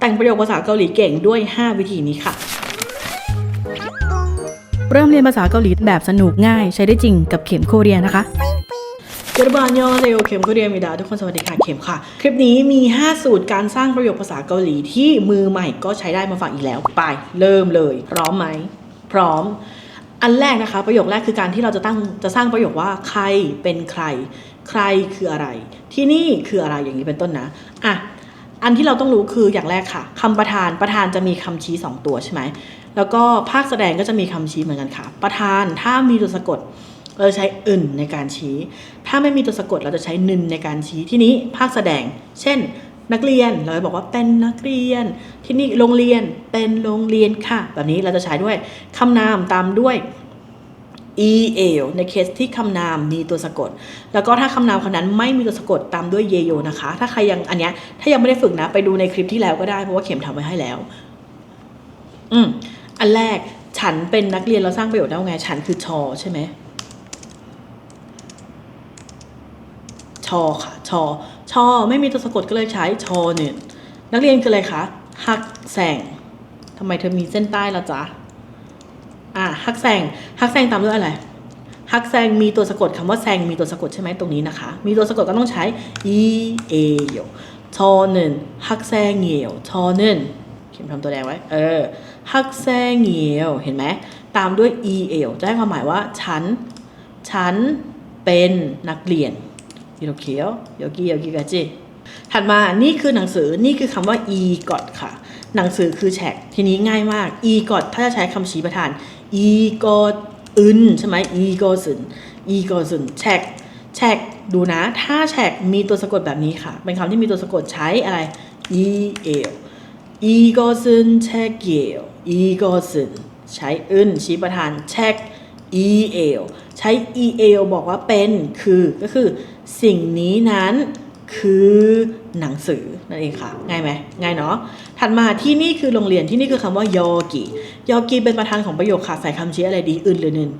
แต่งประโยคภาษาเกาหลีเก่งด้วย 5 วิธีนี้ค่ะ เริ่มเรียนภาษาเกาหลีแบบสนุกง่าย ใช้ได้จริงกับเข็มโคเรียนะคะเกรบานยอเซโอเข็มก็เรียนมิดาทุกคนสวัสดีค่ะเข็มค่ะ คลิปนี้มี 5 สูตรการสร้างประโยคภาษาเกาหลีที่มือใหม่ก็ใช้ได้มาฝากอีกแล้ว ไป เริ่มเลย พร้อมไหม พร้อม อันแรกนะคะ ประโยคแรกคือการที่เราจะตั้งจะสร้างประโยคว่าใครเป็นใคร ใครคืออะไร ที่นี่คืออะไรอย่างนี้เป็นต้นนะอะ อันที่เราต้องรู้คืออย่างแรกค่ะคำประธานประธานจะมีคำชี้ 2 ตัวใช่ไหมแล้วก็ภาคแสดงก็จะมีคำชี้เหมือนกันค่ะ ประธานถ้ามีตัวสะกดเราจะใช้อึนในการชี้ ถ้าไม่มีตัวสะกดเราจะใช้นึนในการชี้ที่นี้ภาคแสดง เช่น นักเรียนเราจะบอกว่าเป็นนักเรียน ที่นี่โรงเรียนเป็นโรงเรียนค่ะ แบบนี้เราจะใช้ด้วยคำนามตามด้วย e a l ในเคสที่คำนามมีตัวสะกด แล้วก็ถ้าคำนามคนนั้นไม่มีตัวสะกดตามด้วยเยโยนะคะ ถ้าใครยังอันเนี้ยถ้ายังไม่ได้ฝึกนะ ไปดูในคลิปที่แล้วก็ได้เพราะว่าเข็มทำไว้ให้แล้ว อืมอันแรกฉันเป็นนักเรียนเราสร้างประโยชน์ได้ไง ฉันคือชอใช่ไหมชอค่ะ ชอ ชอ ไม่มีตัวสะกดก็เลยใช้ชอหนึ่งนักเรียนคืออะไรคะฮักแสงทำไมเธอมีเส้นใต้ละจ๊ะ อะฮักแซงฮักแซงตามด้วยอะไรฮักแซงมีตัวสะกดคำว่าแซงมีตัวสะกดใช่ไหมตรงนี้นะคะ มีตัวสะกดก็ต้องใช้ e a โยทอหนึนงฮักแซงเหี่ยวทอหนึนเขียนคำตัวแดงไว้ เออฮักแซงเหี่ยวเห็นไหมตามด้วย e a จะให้ความหมายว่าฉัน ฉันเป็นนักเรียนยูโรเคียวโยกี้โยกี้กาจิถัดมานี่คือหนังสือนี่คือคำว่า e กอดค่ะ หนังสือคือแฉกทีนี้ง่ายมาก e g o t ถ้าจะใช้คำชี้ประธาน e g o t อึนใช่ไหม e g o t น e g o t นแฉกแฉกดูนะ ถ้าแฉกมีตัวสะกดแบบนี้ค่ะ เป็นคำที่มีตัวสะกดใช้อะไร e l e g o t นแฉกเยล e g o t นใช้อึนชี้ประธานแฉก e l ใช้ e l บอกว่าเป็นคือก็คือสิ่งนี้นั้น คือหนังสือนั่นเองค่ะ ง่ายไหมง่ายเนาะถัดมาที่นี่คือโรงเรียนที่นี่คือคำว่ายอกิยอกิเป็นประธานของประโยคค่ะใส่คำชี้อะไรดีอื่นหรือหนึ่ง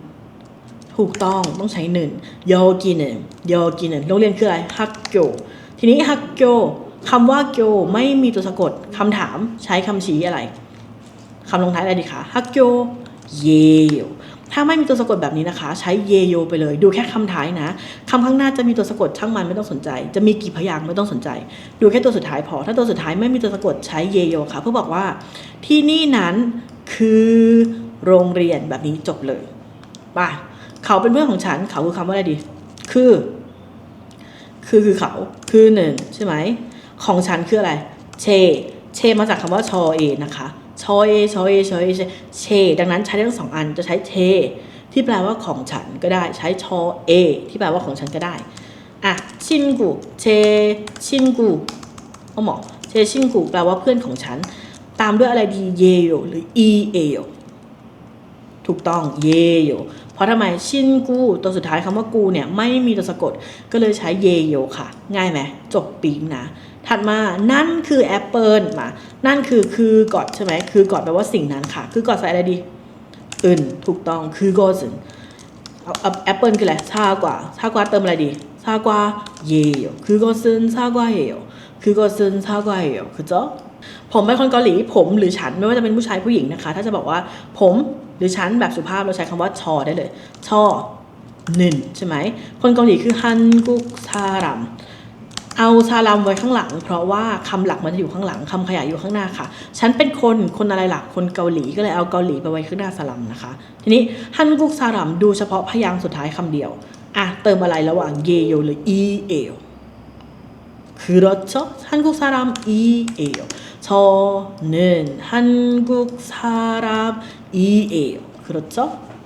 ถูกต้องต้องใช้หนึ่งยอกิหนึ่งยอกิหนึ่งโรงเรียนคืออะไรฮักโกทีนี้ฮักโกคำว่าโกไม่มีตัวสะกดคำถามใช้คำชี้อะไรคำลงท้ายอะไรดีคะฮักโกเยโย ถ้าไม่มีตัวสะกดแบบนี้นะคะ ใช้เยโยไปเลย ดูแค่คำท้ายนะคำข้างหน้าจะมีตัวสะกดช่างมันไม่ต้องสนใจ จะมีกี่พยางค์ไม่ต้องสนใจ ดูแค่ตัวสุดท้ายพอ ถ้าตัวสุดท้ายไม่มีตัวสะกดใช้เยโยค่ะ เพื่อบอกว่าที่นี่นั้นคือโรงเรียนแบบนี้จบเลยป่ะเขาเป็นเพื่อนของฉัน เขาคือคำว่าอะไรดี คือ คือคือเขาคือหนึ่งใช่ไหม ของฉันคืออะไร เช เชมาจากคำว่าชอเอนะคะ ชอเอชอเอชอเอเชเช ดังนั้นใช้ได้ทั้งสองอันจะใช้เช ที่แปลว่าของฉันก็ได้ใช้ชอเอ ที่แปลว่าของฉันก็ได้อะชินกูเชชินกูเอาหมอเชชินกูแปลว่าเพื่อนของฉัน ตามด้วยอะไรดีเยโยหรืออีเอโยถูกต้องเยโยเพราะทำไมชินกูตัวสุดท้ายคำว่ากูเนี่ยไม่มีตัวสะกดก็เลยใช้เยโยค่ะ ง่ายไหมจบปีงนะ ถัดมานั่นคือแอปเปิลมา นั่นคือคือกอดใช่ไหมคือกอดแปลว่าสิ่งนั้นค่ะ คือกอดใส่อะไรดีอื่นถูกต้องคือกอดสินแอปเปิลคืออะไรซากว่าซากว่าเติมอะไรดีซากว่าเย่คือกอซึนซากว่าเย่คือกอซึนซากว่าเย่คือจ๊อผมเป็นคนเกาหลีผมหรือฉันไม่ว่าจะเป็นผู้ชายผู้หญิงนะคะ ถ้าจะบอกว่าผมหรือฉันแบบสุภาพเราใช้คำว่าชอได้เลย ชอหนึ่งใช่ไหมคนเกาหลีคือฮันกุกซารัม เอาซาลัมไว้ข้างหลัง เพราะว่าคำหลักมันจะอยู่ข้างหลังคำขยายอยู่ข้างหน้าค่ะ ฉันเป็นคนคนอะไรหลักคนเกาหลีก็เลยเอาเกาหลีไปไว้ข้างหน้าซาลัมนะคะ ทีนี้ฮันกุกซาลัมดูเฉพาะพยางค์สุดท้ายคำเดียวอะเติมอะไรระหว่างเยโยหรืออีเอลคือรถชอฮันกุกซาลัมอีเอลชอหนึ่งฮันกุกซาลัมอีเอลคือรถ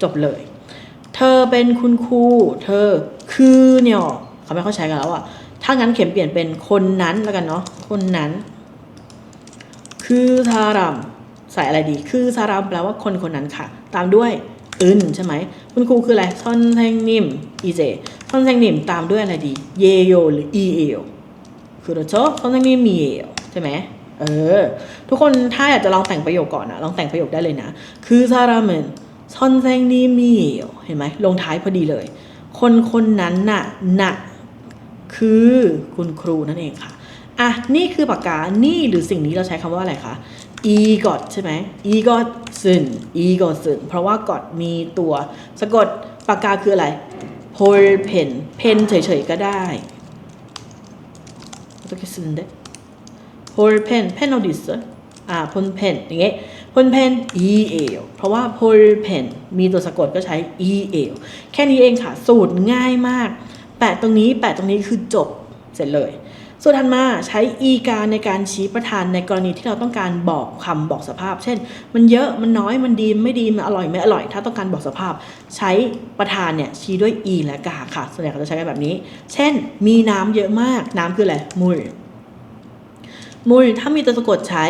จบเลย เธอเป็นคุณครูเธอคือเนี่ยเขาไม่เข้าใช้กันแล้วอะ ถ้างั้นเข็มเปลี่ยนเป็นคนนั้นแล้วกันเนาะคนนั้น คือซารัมใส่อะไรดี คือซารัมแปลว่าคนคนนั้นค่ะ ตามด้วยอึนใช่ไหมคุณครูคืออะไรซอนแทงนิมอีเจซอนแทงนิมตามด้วยอะไรดี เยโยหรืออีเอลคือเราชอบซอนแทงนิมมีเอลใช่ไหมเออ ทุกคนถ้าอยากจะลองแต่งประโยคก่อนนะลองแต่งประโยคได้เลยนะ คือซาราเมนซอนแซงนีมีเอลเห็นไหมลงท้ายพอดีเลย คนคนนั้นน่ะน่ะ คือคุณครูนั่นเองค่ะอะนี่คือปากกา นี่หรือสิ่งนี้เราใช้คำว่าอะไรคะ egot ใช่ไหม egot s o n egot s o n เพราะว่า got มีตัวสะกดปากกาคืออะไร hold pen pen เฉยๆก็ได้ต้องคิดซึ้งได้ hold pen pen เอาดิสอ่า hold พนอย่างเงี้ย hold pen e l เพราะว่า hold pen มีตัวสะกดก็ใช้ e l แค่นี้เองค่ะ สูตรง่ายมาก แปะตรงนี้แปะตรงนี้คือจบเสร็จเลย ส่วนถัดมาใช้ e การในการชี้ประธานในกรณีที่เราต้องการบอกคำบอกสภาพ เช่น มันเยอะมันน้อยมันดีไม่ดีมันอร่อยไม่อร่อย ถ้าต้องการบอกสภาพ ใช้ประธานเนี่ยชี้ด้วย e และกาค่ะส่วนใหญ่เขาจะใช้กันแบบนี้ เช่น มีน้ำเยอะมากน้ำคืออะไรมุลมุลถ้ามีตัวสะกดใช้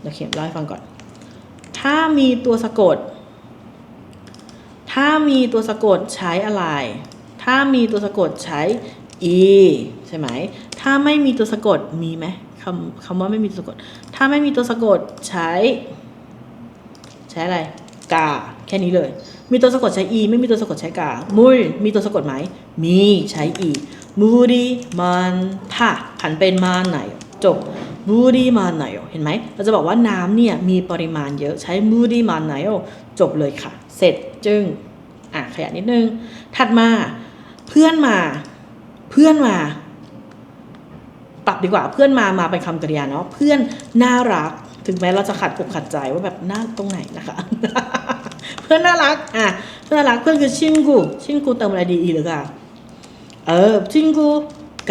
เดี๋ยวเขียนเล่าให้ฟังก่อน ถ้ามีตัวสะกด ถ้ามีตัวสะกดใช้อะไร ถ้ามีตัวสะกดใช้ e ใช่ไหม ถ้าไม่มีตัวสะกดมีไหมคำคำว่าไม่มีตัวสะกด ถ้าไม่มีตัวสะกดใช้ ใช้อะไรกาแค่นี้เลย มีตัวสะกดใช้ e ไม่มีตัวสะกดใช้กา มุลมีตัวสะกดไหม มีใช้ e มูรีมันท่าผันเป็นมาไหน จบมูรีมาไหนเห็นไหม เราจะบอกว่าน้ำเนี่ยมีปริมาณเยอะใช้มูรีมาไหนจบเลยค่ะ เสร็จจึง อะขยันนิดนึง ถัดมา เพื่อนมา เพื่อนมาปรับดีกว่าเพื่อนมามาเป็นคำกริยาเนาะเพื่อนน่ารัก ถึงแม้เราจะขัดอกขัดใจว่าแบบน่าตรงไหนนะคะ เพื่อนน่ารักอะเพื่อนน่ารักเพื่อนคือชิงกูชิงกูเติมอะไรดีอีหรือกาเออชิงกู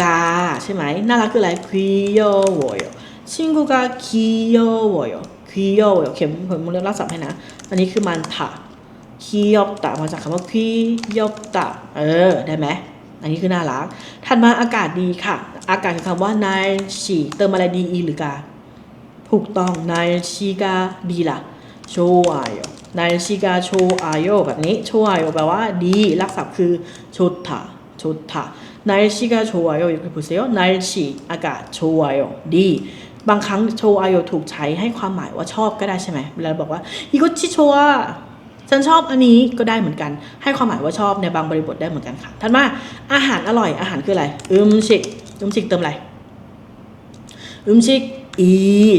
กาใช่ไหมน่ารักคืออะไรคีโยโวโยชิงกูกาคีโยโวโยคีโยโวโยเข็มผมเรียกรักษาให้นะ อันนี้คือมันถะ คียอบตะมาจากคำว่าคียอบตะเออ ได้ไหมอันนี้คือน่ารัก ถัดมาอากาศดีค่ะ อากาศคือคำว่านายชีเติมอะไรดีอีหรือกา ถูกต้องนายชีกาดีล่ะ โชวายนายชีกาโชอายโยแบบนี้ โชอายโยแปลว่าดีลักษณะคือชุดถะชุดถะนายชีกาโชอายโยอยู่คือผู้เสียนายชีอากาศโชอายโยดี บางครั้งโชอายโยถูกใช้ให้ความหมายว่าชอบก็ได้ใช่ไหมเวลาบอกว่าอีกชิโชะ ฉันชอบอันนี้ก็ได้เหมือนกัน ให้ความหมายว่าชอบในบางบริบทได้เหมือนกันค่ะถัดมาอาหารอร่อยอาหารคืออะไรอึมชิกอึมชิกเติมอะไรอึมชิกอี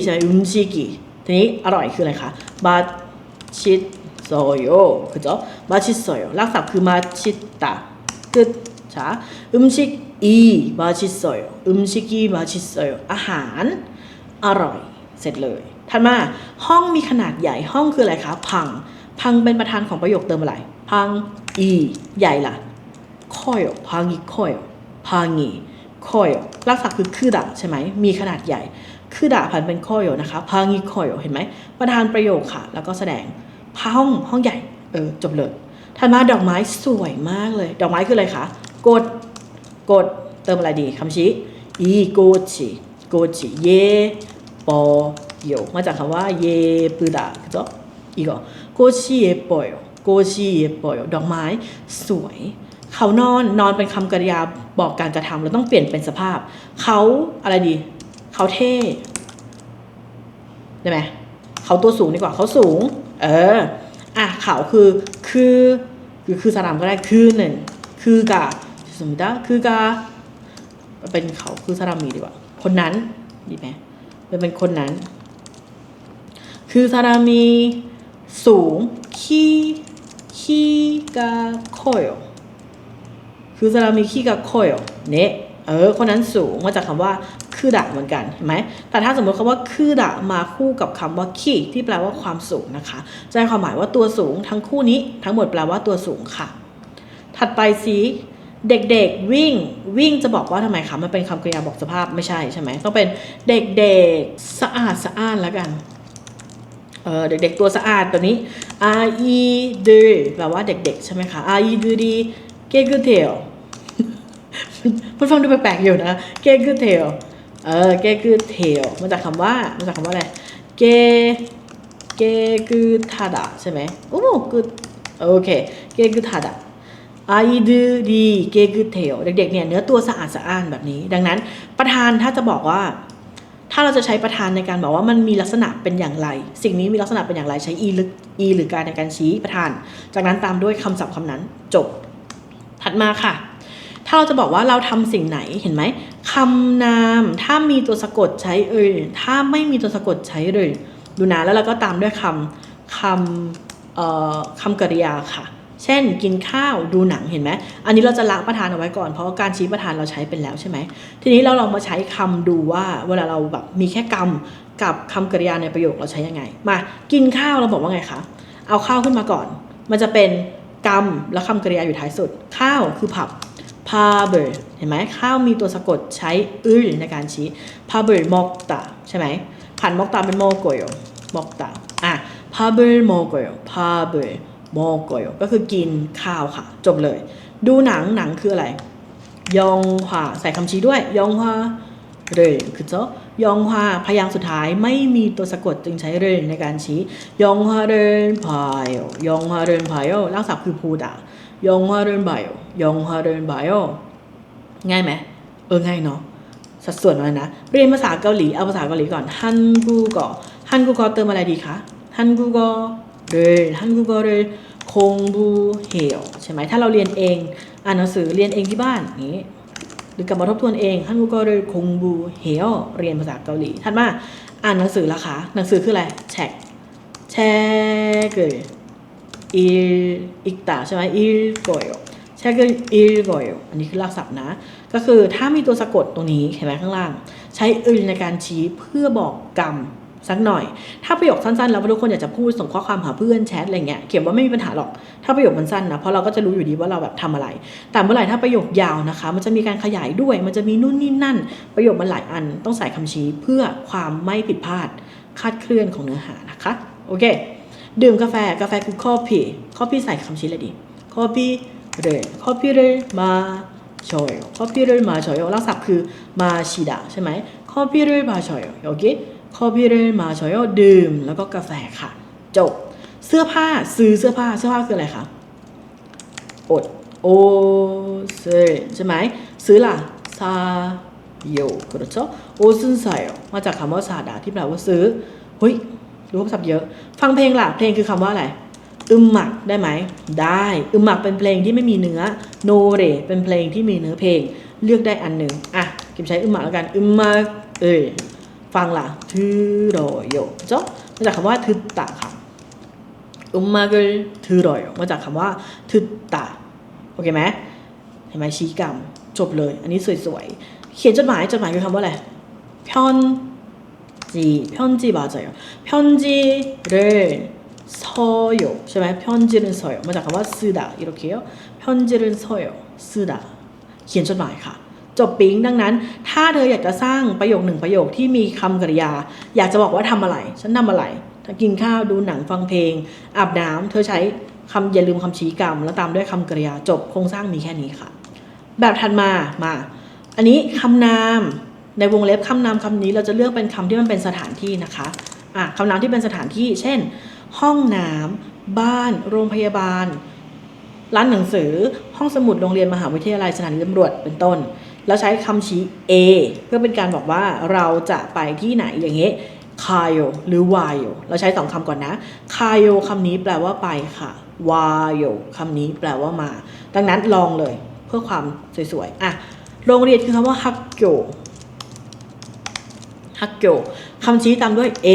ใช่ไหมอึมชิกีทีนี้อร่อยคืออะไรคะมาชิดโซโยคือจ๊มาชิดโซโยรากศัพท์คือมาชิตตะกึดจ้าอึมชิกอีมาชิดโซโยอึมชิกีมาชิดโซโยอาหารอร่อยเสร็จเลยถัดมาห้องมีขนาดใหญ่ห้องคืออะไรคะพัง พังเป็นประธานของประโยคเติมอะไร พังอีใหญ่ละคอยพังอีคอยพังอีคอยลักษณะคือคือด่าใช่ไหมมีขนาดใหญ่ คือด่าพันเป็นคอยนะคะพังอีคอยเห็นไหมประธานประโยคค่ะ แล้วก็แสดงพังห้องใหญ่เออจบเลยถัดมาดอกไม้สวยมากเลย ดอกไม้คืออะไรคะกดกดเติมอะไรดีคำชี้อีโกชิโกชิเยปอโยมาจากคำว่าเยปืดะคือจบอีกอ่ โกชิเยปอยโกชิเยปอยดอกไม้สวย เขานอนนอนเป็นคำกริยาบอกการกระทำเราต้องเปลี่ยนเป็นสภาพ เขาอะไรดี เขาเท่ได้ไหมเขาตัวสูงดีกว่าเขาสูง เอออะเขาคือคือคือคือสนามก็ได้คือหนึ่งคือกาสมมติว่าคือกาเป็นเขาคือสนามีดีกว่า คนนั้นดีไหมเป็นเป็นคนนั้น คือซารามี สูงคีคีกาโคโยคือซารามีคีกาโคโยเนี่ยเออคนนั้นสูงมาจากคำว่าคือดะเหมือนกันเห็นไหมแต่ถ้าสมมติคำว่าคือดะมาคู่กับคำว่าคีที่แปลว่าความสูงนะคะจะให้ความหมายว่าตัวสูงทั้งคู่นี้ทั้งหมดแปลว่าตัวสูงค่ะ ถัดไปสิเด็กๆวิ่งวิ่งจะบอกว่าทำไมคะมันเป็นคำกริยาบอกสภาพไม่ใช่ใช่ไหมต้องเป็นเด็กๆสะอาดสะอ้านแล้วกัน เออเด็กๆตัวสะอาดตัวนี้ R E D แปลว่าเด็กๆ ใช่ไหมคะ R E D D เกกุเทลมันฟังดูแปลกๆอยู่นะเกกุเทลเออเกกุเทลมาจากคำว่ามาจากคำว่าอะไรเกเกกุทาดะใช่ไหมโอ้กูโอเคเกกุทาดะ I D D เกกุเทลเด็กๆเนี่ยเนื้อตัวสะอาดสะอ้านแบบนี้ ดังนั้นประธานถ้าจะบอกว่า ถ้าเราจะใช้ประธานในการบอกว่ามันมีลักษณะเป็นอย่างไร สิ่งนี้มีลักษณะเป็นอย่างไรใช้ e หรือ e หรือการในการชี้ประธาน จากนั้นตามด้วยคำศัพท์คำนั้นจบ ถัดมาค่ะ ถ้าเราจะบอกว่าเราทำสิ่งไหนเห็นไหมคำนามถ้ามีตัวสะกดใช้เอ่ยถ้าไม่มีตัวสะกดใช้เลยดูนะแล้วเราก็ตามด้วยคำคำเอ่อคำกริยาค่ะ เช่นกินข้าวดูหนังเห็นไหมอันนี้เราจะละประธานเอาไว้ก่อน เพราะว่าการชี้ประธานเราใช้เป็นแล้วใช่ไหมทีนี้เราลองมาใช้คำดูว่าเวลาเราแบบมีแค่กรรมกับคำกริยาในประโยคเราใช้ยังไง มากินข้าวเราบอกว่าไงคะเอาข้าวขึ้นมาก่อน มันจะเป็นกรรมแล้วคำกริยาอยู่ท้ายสุด ข้าวคือผับพาเบอร์เห็นไหมข้าวมีตัวสะกดใช้อึลในการชี้พาเบอร์มอกตาใช่ไหมผันมอกตาเป็นโมโกโยมอกตาอะพาเบอร์โมโกโยพาเบอร์ โมโกโยก็คือกินข้าวค่ะ จบเลย ดูหนังหนังคืออะไร ยองฮวาใส่คำชี้ด้วย ยองฮวาเรคือเจ้ายองฮวาพยางค์สุดท้ายไม่มีตัวสะกดจึงใช้เรในการชี้ ยองฮวาเรนพายยองฮวาเรนพายรากศัพท์คือพูดะยองฮวาเรนบายยองฮวาเรนบายง่ายไหมเออง่ายเนาะสัดส่วนมันนะ เรียนภาษาเกาหลี เอาภาษาเกาหลีก่อนฮันกูกอฮันกูกอเติมอะไรดีคะฮันกูกอ เรฮันกูกอเรคงบูเฮลใช่ไหมถ้าเราเรียนเองอ่านหนังสือเรียนเองที่บ้านอย่างนี้ หรือกลับมาทบทวนเองฮันกูก็เลยคงบูเฮลเรียนภาษาเกาหลีถัดมาอ่านหนังสือละคะหนังสือคืออะไรแชกแชกเกอิลอิกตาใช่ไหมอิลโกโยแชกเกอิลโกโยอันนี้คือรากศัพท์นะ ก็คือถ้ามีตัวสะกดตรงนี้เห็นไหมข้างล่าง ใช้อึลในการชี้เพื่อบอกกรรม สักหน่อย ถ้าประโยคสั้นๆ แล้วทุกคนอยากจะพูดส่งข้อความหาเพื่อนแชทอะไรเงี้ยเขียนว่าไม่มีปัญหาหรอก ถ้าประโยคมันสั้นนะเพราะเราก็จะรู้อยู่ดีว่าเราแบบทำอะไร แต่เมื่อไหร่ถ้าประโยคยาวนะคะ มันจะมีการขยายด้วย มันจะมีนู่นนี่นั่น ประโยคมันหลายอันต้องใส่คำชี้เพื่อความไม่ผิดพลาดคาดเคลื่อนของเนื้อหานะคะโอเค ดื่มกาแฟกาแฟคือ copy copy ใส่คำชี้เลยดี copy เร copy เรมาชอย copy เรมาชอยลักษณะคือมาชิดะใช่ไหม copy เรมาชอยโอเค 기 coffee를 마셔요 ดื่มแล้วก็กาแฟค่ะ จบ เสื้อผ้าซื้อเสื้อผ้าเสื้อผ้าคืออะไรคะ อดโอเซใช่ไหมซื้อล่ะซาโย그렇죠โอซึนไซมาจากคำว่าซาดาที่แปลว่าซื้อเฮ้ยรู้ภาษาเยอะ ฟังเพลงล่ะ เพลงคือคำว่าอะไร อึมหมักได้ไหม ได้ อึมหมักเป็นเพลงที่ไม่มีเนื้อ โนเรเป็นเพลงที่มีเนื้อเพลง เลือกได้อันหนึ่งอ่ะกิมใช้อึมหมักแล้วกัน อึมหมักเอ้ย ฟังล่ะทื่โรอยเจ้ามาจากคำว่าทึตะค่ะอุมมาเกลทื่โรอยมาจากคำว่าทึตะโอเคไหมเห็นไหมชี้กรรมจบเลย อันนี้สวยๆ เขียนจดหมายจดหมายคือคำว่าอะไรพอนจีพอนจีบาจใจพอนจีเรซอยใช่ไหมพอนจีเรซอยมาจากคำว่าซือดาอิโรเคียวพอนจีเรซอยซือดาเขียนจดหมายค่ะ จบปิ๊งดังนั้น ถ้าเธออยากจะสร้างประโยคหนึ่งประโยคที่มีคำกริยา อยากจะบอกว่าทำอะไร ฉันทำอะไรถ้ากินข้าวดูหนังฟังเพลง อาบน้ำเธอใช้คำอย่าลืมคำชี้กรรม แล้วตามด้วยคำกริยาจบโครงสร้างมีแค่นี้ค่ะ แบบถัดมามา อันนี้คำนามในวงเล็บคำนามคำนี้เราจะเลือกเป็นคำที่มันเป็นสถานที่นะคะอะคำนามที่เป็นสถานที่ เช่น ห้องน้ำบ้าน โรงพยาบาล ร้านหนังสือ ห้องสมุดโรงเรียนมหาวิทยาลัยสถานีตำรวจเป็นต้น แล้วใช้คำชี้ A เพื่อเป็นการบอกว่าเราจะไปที่ไหนอย่างเงี้ยคาโยหรือวายโยเราใช้สองคำก่อนนะคาโยคำนี้แปลว่าไปค่ะวายโยคำนี้แปลว่ามา ดังนั้นลองเลยเพื่อความสวยๆอะโรงเรียนคือคำว่าฮักโกฮักโกคำชี้ตามด้วย A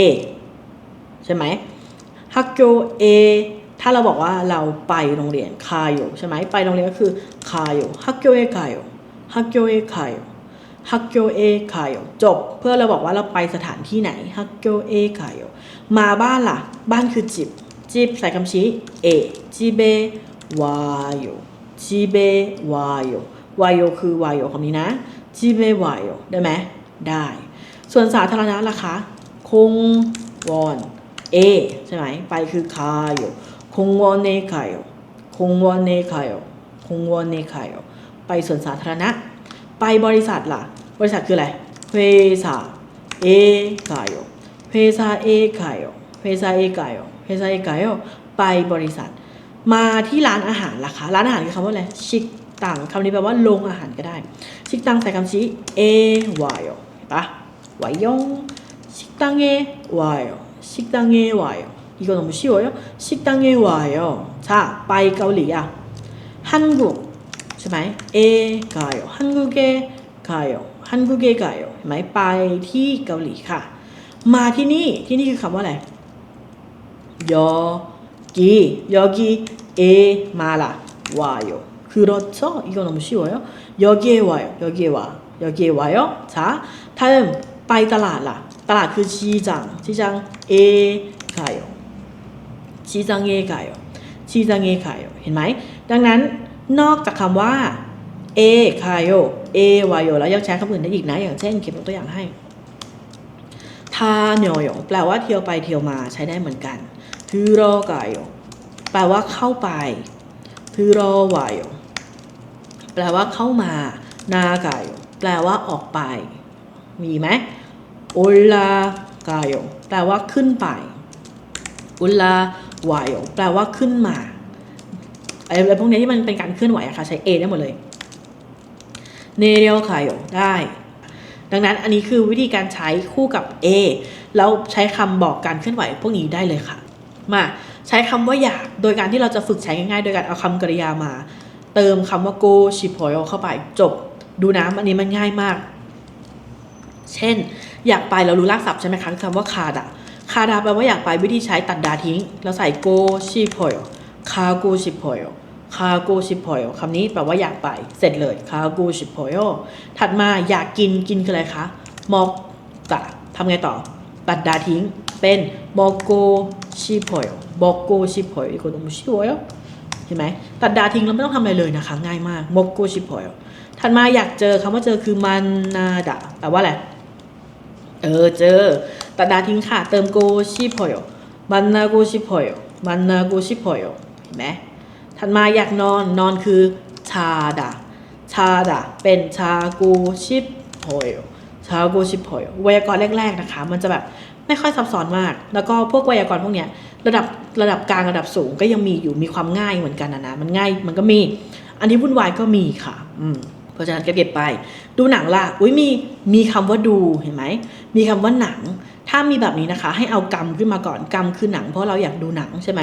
ใช่ไหมฮักโก A ถ้าเราบอกว่าเราไปโรงเรียนคาโยใช่ไหมไปโรงเรียนก็คือคาโยฮักโกเอคายโย ฮักโกเอคายฮักโกเอคายจบเพื่อเราบอกว่าเราไปสถานที่ไหนฮักโกเอคายมาบ้านล่ะ บ้านคือจิบ จิบใส่คำชี้เอจิเบวายโยจิเบวายโยวายโยคือวายโยคำนี้นะจิเบวายโยได้ไหมได้ ส่วนสาธารณะล่ะคะคงวอนเอใช่ไหมไปคือคายโยคงวอนเนคายโยคงวอนเนคายโยคงวอนเนคายโย ไปส่วนสาธารณะ ไปบริษัทล่ะ บริษัทคืออะไรเวซาเอกายโอเวซาเอกายโอเวซาเอกายโอเวซาเอกายโอไปบริษัท มาที่ร้านอาหารล่ะคะร้านอาหารคือคำว่าอะไรชิกตังคำนี้แปลว่าโรงอาหารก็ได้ ชิกตังใส่คำชี้เอวายโอปะวายยงชิกตังเอวายโอชิกตังเอวายโออีกคนหนึ่งชื่อว่าชิกตังเอวายโอใไปเกาหลีอะฮันกู ช่ไหมเอ가요 한국에 가요 한국에 가요เห็นไหมไปที่เกาหลีค่ะ มาที่นี่ที่นี่คือคำว่าอะไรยอกียอกีเอมาละวาย그렇죠이거너무쉬워요여기에와요여기에와여기에와요자 다음ไปตลาดล่ะ ตลาดคือชีจังชีจังเอ가요ชีจังเอ가요ชีจังเอ가요เห็นไหม ดังนั้น นอกจากคำว่าเอคายโยเอวายโยแล้วยังใช้คำอื่นได้อีกนะ อย่างเช่นเขียนตัวอย่างให้ทาเนียวโยแปลว่าเที่ยวไปเที่ยวมาใช้ได้เหมือนกันทือรอกายโยแปลว่าเข้าไปทือรอวายโยแปลว่าเข้ามา นากายโยแปลว่าออกไป มีไหมอุลลากายโยแปลว่าขึ้นไปอุลลาวายโยแปลว่าขึ้นมา ไอ้ไอ้พวกนี้ที่มันเป็นการเคลื่อนไหวอะค่ะใช้ A ได้หมดเลยเนเรียวคายโยได้ ดังนั้นอันนี้คือวิธีการใช้คู่กับ A แล้วใช้คำบอกการเคลื่อนไหวพวกนี้ได้เลยค่ะ มาใช้คำว่าอยากโดยการที่เราจะฝึกใช้ง่ายๆ โดยการเอาคำกริยามา เติมคำว่า go ชิพอยเข้าไปจบ ดูนะอันนี้มันง่ายมาก เช่น อยากไปเรารู้รากศัพท์ใช่ไหมคะคำว่าคาดะคาดะแปลว่าอยากไปวิธีใช้ตัดดาทิ้ง แล้วใส่ go ชิพอย คา go ชิพอยคา go ชิพอยคำนี้แปลว่าอยากไป เสร็จเลยคา go ชิพอยถัดมาอยากกินกินคืออะไรคะมอกกะทำไงต่อ ตัดดาทิ้งเป็นมกโกชิพอยบอกโกชิพอยอีกคนต้องชิวอยเห็นไหมตัดดาทิ้งแล้วไม่ต้องทำอะไรเลยนะคะ ง่ายมากมกโกชิพอยถัดมาอยากเจอคำว่าเจอคือมันนาดะแปลว่าอะไรเออเจอตัดดาทิ้งค่ะ เติมโกชิพอยมันนาโกชิพอยมันนาโกชิพอย ห็นไหมถัดมาอยากนอนนอนคือชาดะชาดะเป็นชาโกชิพอยชาโกชิพอยไวยากรณ์แรกๆนะคะ มันจะแบบไม่ค่อยซับซ้อนมาก แล้วก็พวกไวยากรณ์พวกเนี้ยระดับระดับกลางระดับสูงก็ยังมีอยู่มีความง่ายเหมือนกันนะนะมันง่ายมันก็มี อันที่วุ่นวายก็มีค่ะอืมเพราะฉะนั้นก็เก็บไป ดูหนังล่ะอุ้ยมีมีคำว่าดูเห็นไหมมีคำว่าหนัง ถ้ามีแบบนี้นะคะ ให้เอากรรมขึ้นมาก่อนกรรมคือหนัง เพราะเราอยากดูหนังใช่ไหม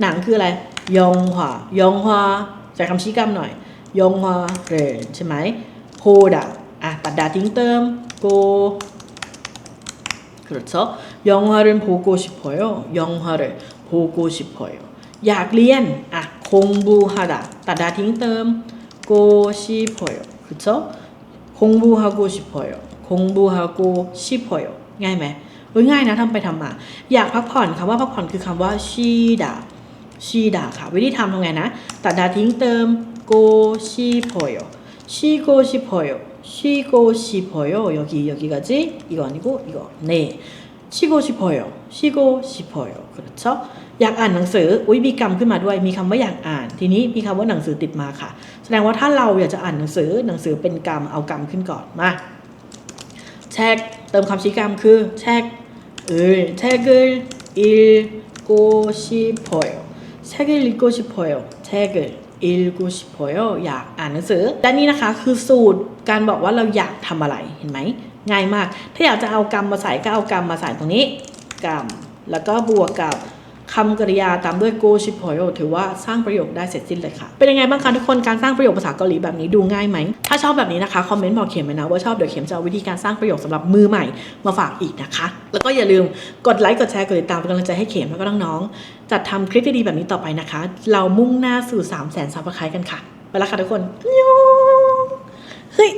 หนังคืออะไร ยองหวายองหวาใส่คำชี้กรรมหน่อย ยองหวาเรนใช่ไหมโฮดะอ่ะตัดดาทิ้งเติมโก 그렇죠. 영화를 보고 싶어요. 영화를 보고 싶어요. อยากเรียนอ่ะ 공부하다 ตัดดาทิ้งเติม go 싶어요. 그렇죠? 공부하고 싶어요. 공부하고 싶어요. ง่ายไหม เอ้ยง่ายนะทำไปทำมา อยากพักผ่อนคำว่าพักผ่อนคือคำว่าชีดาชีดาค่ะ วิธีทำทำไงนะ ตัดดาทิ้งเติม go 싶어요. 쉬고 싶어요. 쉬고 싶어요. 여기 여기까지 이거 아니고 이거. 네. 쉬고 싶어요. 쉬고 싶어요. 그렇죠? อยากอ่านหนังสือ อุ้ยมีกรรมขึ้นมาด้วย มีคำว่าอยากอ่าน ทีนี้มีคำว่าหนังสือติดมาค่ะ แสดงว่าถ้าเราอยากจะอ่านหนังสือ หนังสือเป็นกรรม เอากรรมขึ้นก่อน มา 책 เติมคำชี้กรรมคือ 책 을, 책을 읽고 싶어요. 책을 읽고 싶어요. 책을 읽고 싶어요. อยากอ่านหนังสือและนี่นะคะคือสูตรการบอกว่าเราอยากทำอะไร เห็นไหม ง่ายมาก ถ้าอยากจะเอากรรมมาใส่ก็เอากรรมมาใส่ตรงนี้ กรรม แล้วก็บวกกับ คำกริยาตามด้วย go s h i p o y o ถือว่าสร้างประโยคได้เสร็จสิ้นเลยค่ะ เป็นยังไงบ้างคะทุกคนการสร้างประโยคภาษาเกาหลีแบบนี้ดูง่ายไหม ถ้าชอบแบบนี้นะคะ คอมเมนต์บอกเข็มไว้นะว่าชอบเดี๋ยวเข็มจะเอาวิธีการสร้างประโยคสำหรับมือใหม่มาฝากอีกนะคะ แล้วก็อย่าลืมกดไลค์กดแชร์กดติดตามเป็นกำลังใจให้เข็มแล้วก็น้องๆจัดทำคลิปดีๆแบบนี้ต่อไปนะคะ เรามุ่งหน้าสู่3 0 0 0 0 0ซับสไครต์กันค่ะไปแล้วค่ะทุกคนยองเฮ้ย